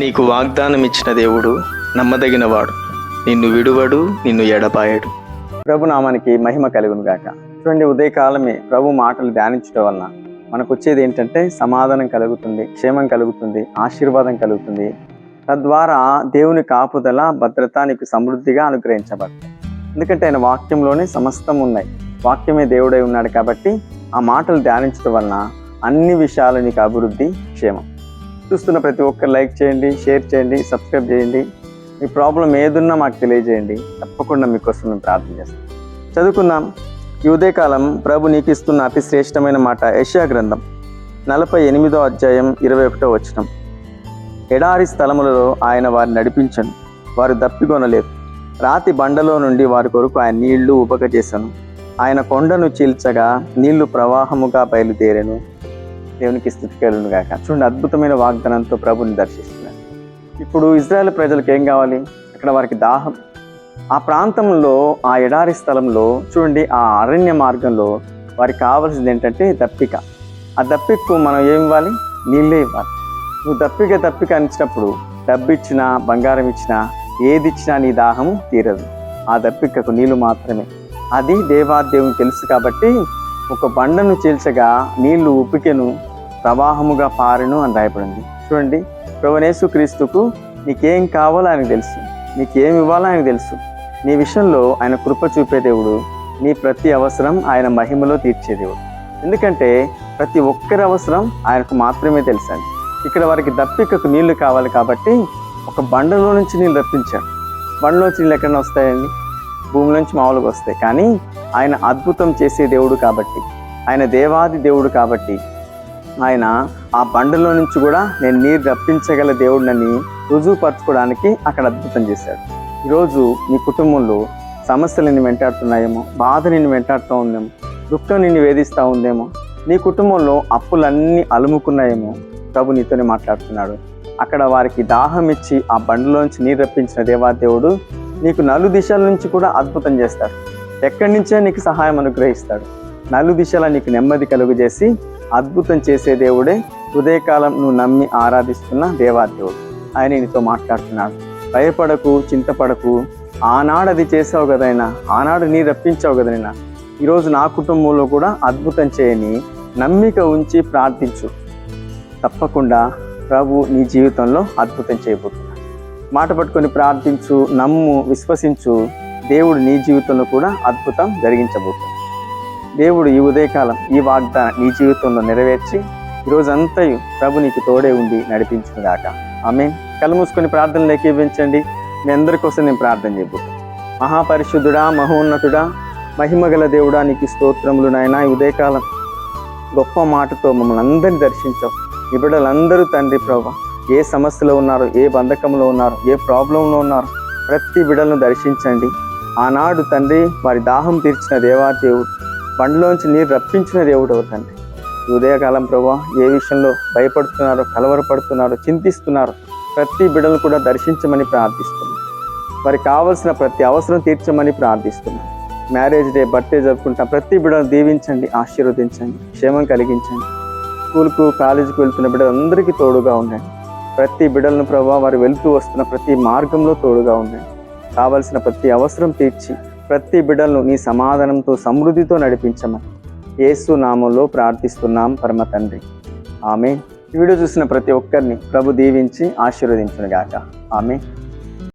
నీకు వాగ్దానం ఇచ్చిన దేవుడు నమ్మదగినవాడు. నిన్ను విడువడు నిన్ను ఎడపాయడు ప్రభు నామానికి మహిమ కలుగును గాక. చూడండి ఉదయకాలమే ప్రభు మాటలు ధ్యానించడం వలన మనకు వచ్చేది ఏంటంటే సమాధానం కలుగుతుంది క్షేమం కలుగుతుంది ఆశీర్వాదం కలుగుతుంది. తద్వారా దేవుని కాపుదల భద్రత నీకు సమృద్ధిగా అనుగ్రహించబడతాయి ఎందుకంటే ఆయన వాక్యంలోనే సమస్తం ఉన్నాయి. వాక్యమే దేవుడై ఉన్నాడు కాబట్టి ఆ మాటలు ధ్యానించడం వలన అన్ని విషయాలు నీకు అభివృద్ధి క్షేమం. చూస్తున్న ప్రతి ఒక్కరు లైక్ చేయండి షేర్ చేయండి సబ్స్క్రైబ్ చేయండి. మీ ప్రాబ్లం ఏదున్నా మాకు తెలియజేయండి. తప్పకుండా మీకోసం మేము ప్రార్థన చేస్తాం. చదువుకుందాం. ఈ ఉదయకాలం ప్రభు నీకు ఇస్తున్న అతి శ్రేష్టమైన మాట యశా గ్రంథం నలభై ఎనిమిదో అధ్యాయం ఇరవై ఒకటో వచనం. ఎడారి స్థలములలో ఆయన వారిని నడిపించను. వారు దప్పికొనలేదు రాతి బండలో నుండి వారి కొరకు ఆయన నీళ్ళు చేశాను ఆయన కొండను చీల్చగా నీళ్ళు ప్రవాహముగా బయలుదేరాను. దేవునికి స్థితికెళ్ళను గాక. చూడండి అద్భుతమైన వాగ్దానంతో ప్రభుని దర్శిస్తున్నారు. ఇప్పుడు ఇజ్రాయెల్ ప్రజలకు ఏం కావాలి? అక్కడ వారికి దాహం. ఆ ప్రాంతంలో ఆ ఎడారి స్థలంలో చూడండి ఆ అరణ్య మార్గంలో వారికి కావాల్సింది ఏంటంటే దప్పిక. ఆ దప్పికకు మనం ఏమి ఇవ్వాలి? నీళ్ళే ఇవ్వాలి. నువ్వు దప్పిక దప్పిక అనిచినప్పుడు డబ్బు ఇచ్చినా బంగారం ఇచ్చినా ఏది ఇచ్చినా నీ దాహము తీరదు. ఆ దప్పికకు నీళ్ళు మాత్రమే. అది దేవాదేవుని తెలుసు కాబట్టి ఒక బండను చీల్చగా నీళ్ళు ఉప్పికెను ప్రవాహముగా పారెను అని రాయబడింది. చూడండి ప్రవణేశు క్రీస్తుకు నీకేం కావాలో ఆయనకు తెలుసు. నీకేం ఇవ్వాలో ఆయనకు తెలుసు. నీ విషయంలో ఆయన కృప చూపే దేవుడు నీ ప్రతి అవసరం ఆయన మహిమలో తీర్చే దేవుడు. ఎందుకంటే ప్రతి ఒక్కరి అవసరం ఆయనకు మాత్రమే తెలుసండి. ఇక్కడ వారికి దప్పికకు నీళ్ళు కావాలి కాబట్టి ఒక బండలో నుంచి నీళ్ళు రప్పించాడు బండలోంచి నీళ్ళు ఎక్కడ వస్తాయండి? భూమి నుంచి మామూలుగా వస్తాయి. కానీ ఆయన అద్భుతం చేసే దేవుడు కాబట్టి ఆయన దేవాది దేవుడు కాబట్టి ఆయన ఆ బండలో నుంచి కూడా నేను నీరు రప్పించగల దేవుడినని రుజువుపరచుకోవడానికి అక్కడ అద్భుతం చేశాడు. ఈరోజు నీ కుటుంబంలో సమస్యలు నిన్ను వెంటాడుతున్నాయేమో బాధ నిన్ను వెంటాడుతూ ఉందేమో దుఃఖం నిన్ను వేధిస్తూ ఉందేమో నీ కుటుంబంలో అప్పులన్నీ అలుముకున్నాయేమో ప్రభు నీతోనే మాట్లాడుతున్నాడు. అక్కడ వారికి దాహం ఇచ్చి ఆ బండలోంచి నీరు రప్పించిన దేవాదేవుడు నీకు నలు దిశల నుంచి కూడా అద్భుతం చేస్తాడు. ఎక్కడి నుంచే నీకు సహాయం అనుగ్రహిస్తాడు. నలు దిశల నీకు నెమ్మది కలుగజేసి అద్భుతం చేసే దేవుడే ఉదయకాలం నువ్వు నమ్మి ఆరాధిస్తున్న దేవాదేవుడు. ఆయన నీతో మాట్లాడుతున్నాడు. భయపడకు చింతపడకు. ఆనాడు అది చేసావు కదైనా ఆనాడు నీ రప్పించావు కదైనా ఈరోజు నా కుటుంబంలో కూడా అద్భుతం చేయని నమ్మిక ఉంచి ప్రార్థించు. తప్పకుండా ప్రభు నీ జీవితంలో అద్భుతం చేయబోతున్నాడు. మాట పట్టుకొని ప్రార్థించు నమ్ము విశ్వసించు. దేవుడు నీ జీవితంలో కూడా అద్భుతం జరిగించబోతున్నాడు. దేవుడు ఈ ఉదయకాలం ఈ వాగ్దానం నీ జీవితంలో నెరవేర్చి ఈరోజంతయు ప్రభు నీకు తోడే ఉండి నడిపించుగాక ఆమె కళ్ళు మూసుకొని ప్రార్థనలు ఏకీవించండి మీ అందరి కోసం నేను ప్రార్థన చేయబోతున్నాను మహాపరిశుద్ధుడా మహోన్నతుడా మహిమగల దేవుడా నీకు స్తోత్రములు నాయన. ఈ ఉదయకాలం గొప్ప మాటతో మమ్మల్ని అందరినీ దర్శించావు. ఈ బిడ్డలందరూ తండ్రి ప్రభా ఏ సమస్యలో ఉన్నారు ఏ బంధకంలో ఉన్నారు ఏ ప్రాబ్లంలో ఉన్నారు ప్రతి బిడ్డలను దర్శించండి. ఆనాడు తండ్రి వారి దాహం తీర్చిన దేవాదేవుడు బండ్లోంచి నీరు రప్పించిన దేవుడు తండ్రి? ఉదయకాలం ప్రభా ఏ విషయంలో భయపడుతున్నారో కలవరపడుతున్నారో చింతిస్తున్నారో ప్రతి బిడ్డలను కూడా దర్శించమని ప్రార్థిస్తున్నాం. వారికి కావలసిన ప్రతి అవసరం తీర్చమని ప్రార్థిస్తున్నాం. మ్యారేజ్ డే బర్త్డే జరుపుకుంటాం ప్రతి బిడ్డను దీవించండి ఆశీర్వదించండి క్షేమం కలిగించండి. స్కూల్కు కాలేజీకి వెళ్తున్న బిడ్డలందరికీ తోడుగా ఉండండి. ప్రతి బిడ్డలను ప్రభావ వారు వెళ్తూ వస్తున్న ప్రతి మార్గంలో తోడుగా ఉండండి. కావలసిన ప్రతి అవసరం తీర్చి ప్రతి బిడ్డలను నీ సమాధానంతో సమృద్ధితో నడిపించమని యేసు నామంలో ప్రార్థిస్తున్నాం పరమ తండ్రి. ఆమె వీడియో చూసిన ప్రతి ఒక్కరిని ప్రభు దీవించి ఆశీర్వదించునుగాక. ఆమె